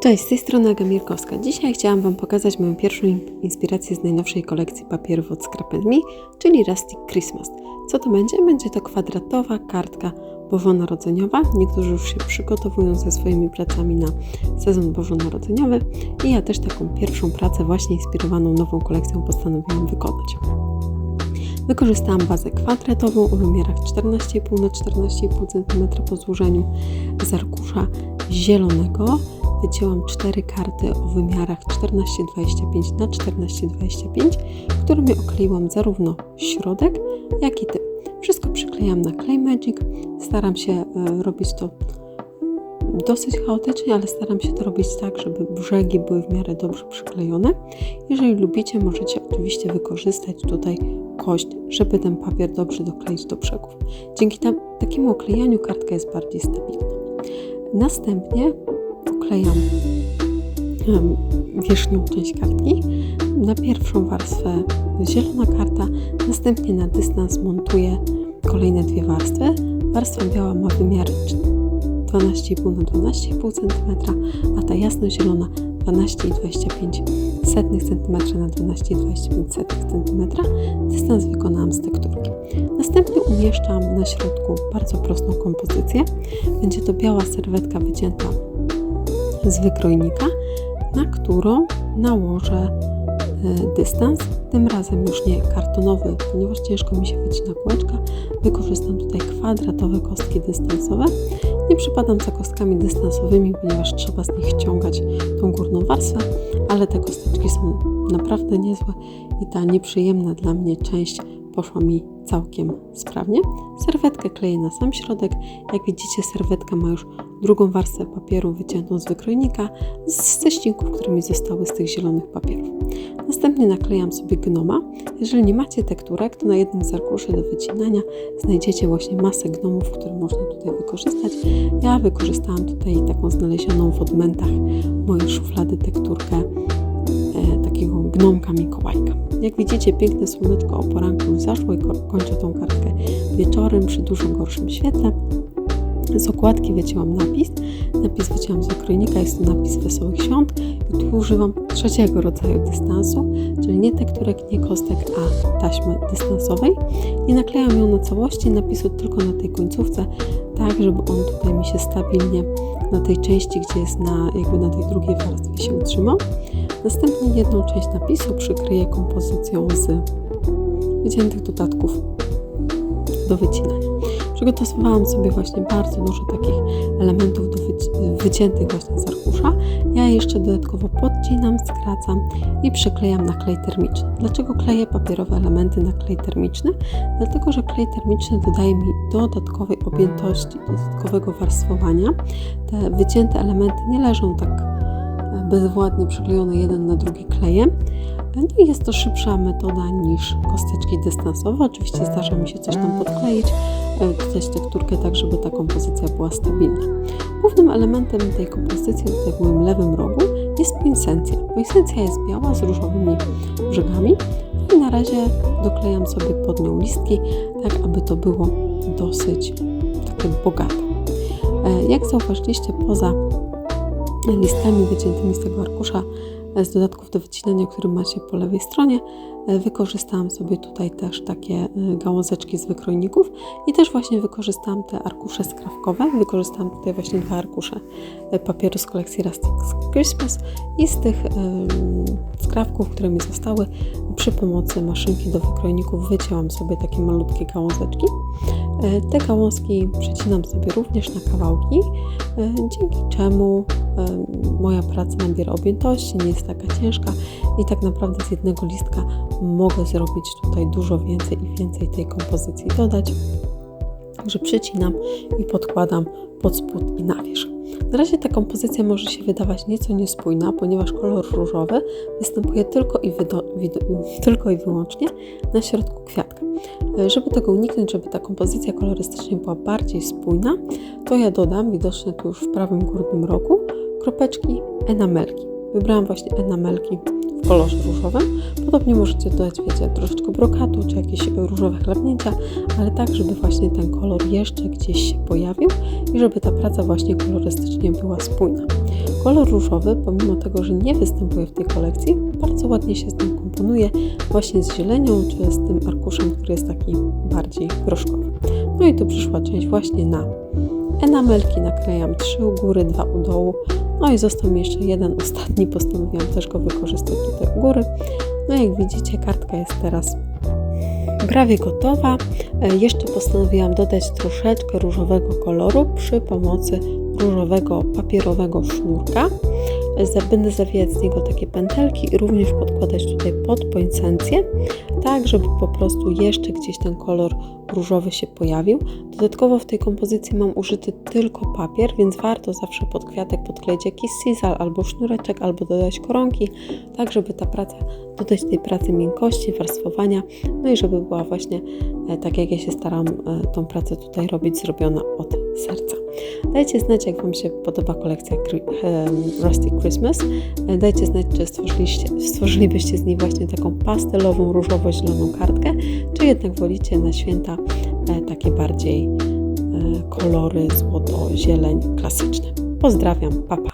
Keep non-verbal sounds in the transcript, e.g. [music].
Cześć, z tej strony Aga Mirkowska. Dzisiaj chciałam Wam pokazać moją pierwszą in- inspirację z najnowszej kolekcji papierów od Scrap Me, czyli Rustic Christmas. Co to będzie? Będzie to kwadratowa kartka bożonarodzeniowa. Niektórzy już się przygotowują ze swoimi pracami na sezon bożonarodzeniowy i ja też taką pierwszą pracę właśnie inspirowaną nową kolekcją postanowiłam wykonać. Wykorzystałam bazę kwadratową o wymiarach 14,5 na 14,5 cm po złożeniu z arkusza zielonego. Wycięłam cztery karty o wymiarach 14,25 na 14,25, którymi okleiłam zarówno środek, jak i tył. Wszystko przyklejam na Clay Magic. Staram się e, robić to dosyć chaotycznie, ale staram się to robić tak, żeby brzegi były w miarę dobrze przyklejone. Jeżeli lubicie, możecie oczywiście wykorzystać tutaj kość, żeby ten papier dobrze dokleić do brzegów. Dzięki tam, takiemu oklejaniu kartka jest bardziej stabilna. Następnie oklejam em, wierzchnią część kartki. Na pierwszą warstwę zielona karta, następnie na dystans montuję kolejne dwie warstwy. Warstwa biała ma wymiar 12,5 na 12,5 cm, a ta jasno-zielona 12,25 cm na 12,25 cm. Dystans wykonałam z tekturki. Następnie umieszczam na środku bardzo prostą kompozycję. Będzie to biała serwetka wycięta z wykrojnika, na którą nałożę e, dystans. Tym razem już nie kartonowy, ponieważ ciężko mi się wycina kółeczka. Wykorzystam tutaj kwadratowe kostki dystansowe. Nie przypadam za kostkami dystansowymi, ponieważ trzeba z nich ściągać tą górną warstwę, ale te kosteczki są naprawdę niezłe i ta nieprzyjemna dla mnie część poszła mi całkiem sprawnie. Serwetkę kleję na sam środek. Jak widzicie, serwetka ma już drugą warstwę papieru wyciętą z wykrojnika ze ścinków, które mi zostały z tych zielonych papierów. Następnie naklejam sobie gnoma. Jeżeli nie macie tekturek, to na jednym z arkuszy do wycinania znajdziecie właśnie masę gnomów, które można tutaj wykorzystać. Ja wykorzystałam tutaj taką znalezioną w odmętach mojej szuflady tekturkę takiego gnomka Mikołajka. Jak widzicie, piękne słoneczko o poranku już zaszło i ko- kończę tą kartkę wieczorem przy dużo gorszym świetle. Z okładki wycięłam napis. Napis wycięłam z wykrojnika, jest to napis Wesołych Świąt. I tu używam trzeciego rodzaju dystansu, czyli nie tekturek, nie kostek, a taśmy dystansowej. Nie naklejam ją na całości napisu, tylko na tej końcówce, tak żeby on tutaj mi się stabilnie na tej części, gdzie jest na, jakby na tej drugiej warstwie się utrzymał. Następnie jedną część napisu przykryję kompozycją z wyciętych dodatków do wycinania. Przygotowałam sobie właśnie bardzo dużo takich elementów do wyci- wyciętych właśnie z arkusza. Ja je jeszcze dodatkowo podcinam, skracam i przyklejam na klej termiczny. Dlaczego kleję papierowe elementy na klej termiczny? Dlatego, że klej termiczny dodaje mi dodatkowej objętości, dodatkowego warstwowania. Te wycięte elementy nie leżą tak bezwładnie przyklejone jeden na drugi klejem. No jest to szybsza metoda niż kosteczki dystansowe. Oczywiście zdarza mi się coś tam podkleić, e, dodać tekturkę tak, żeby ta kompozycja była stabilna. Głównym elementem tej kompozycji tutaj w moim lewym rogu jest poinsencja. Poinsencja jest biała z różowymi brzegami i na razie doklejam sobie pod nią listki, tak aby to było dosyć takie bogate. Jak zauważyliście, poza listkami wyciętymi z tego arkusza e, z dodatków do wycinania, który macie po lewej stronie, e, wykorzystałam sobie tutaj też takie e, gałązeczki z wykrojników i też właśnie wykorzystałam te arkusze skrawkowe. Wykorzystałam tutaj właśnie dwa arkusze papieru z kolekcji Rustic Christmas i z tych skrawków, które mi zostały przy pomocy maszynki do wykrojników wycięłam sobie takie malutkie gałązeczki. E, Te gałązki przecinam sobie również na kawałki, e, dzięki czemu e, moja praca nabiera objętości, nie jest taka ciężka i tak naprawdę z jednego listka mogę zrobić tutaj dużo więcej i więcej tej kompozycji dodać. Także przecinam i podkładam pod spód i na wierzch. Na razie ta kompozycja może się wydawać nieco niespójna, ponieważ kolor różowy występuje tylko i, [laughs] tylko i wyłącznie na środku kwiatka. E, Żeby tego uniknąć, żeby ta kompozycja kolorystycznie była bardziej spójna, to ja dodam, widoczne tu już w prawym górnym rogu, kropeczki enamelki. Wybrałam właśnie enamelki kolorze różowym. Podobnie możecie dodać, wiecie, troszeczkę brokatu czy jakieś różowe chlapnięcia, ale tak, żeby właśnie ten kolor jeszcze gdzieś się pojawił i żeby ta praca właśnie kolorystycznie była spójna. kolor różowy, pomimo tego, że nie występuje w tej kolekcji, bardzo ładnie się z nim komponuje, właśnie z zielenią, czy z tym arkuszem, który jest taki bardziej groszkowy. No i tu przyszła część właśnie na enamelki, naklejam trzy u góry, dwa u dołu, no i został mi jeszcze jeden ostatni, postanowiłam też go wykorzystać tutaj u góry. No jak widzicie, kartka jest teraz prawie gotowa. E, Jeszcze postanowiłam dodać troszeczkę różowego koloru przy pomocy różowego papierowego sznurka. Będę zawijać z niego takie pętelki i również podkładać tutaj pod poincencję, tak żeby po prostu jeszcze gdzieś ten kolor różowy się pojawił. Dodatkowo w tej kompozycji mam użyty tylko papier, więc warto zawsze pod kwiatek podkleić jakiś sisal albo sznureczek, albo dodać koronki, tak żeby ta praca, dodać tej pracy miękkości, warstwowania, no i żeby była właśnie e, tak jak ja się staram e, tą pracę tutaj robić, zrobiona od serca. Dajcie znać, jak Wam się podoba kolekcja Rusty Christmas. E, Dajcie znać, czy stworzylibyście z niej właśnie taką pastelową, różowo-zieloną kartkę, czy jednak wolicie na święta e, takie bardziej e, kolory złoto-zieleń klasyczne. Pozdrawiam, papa.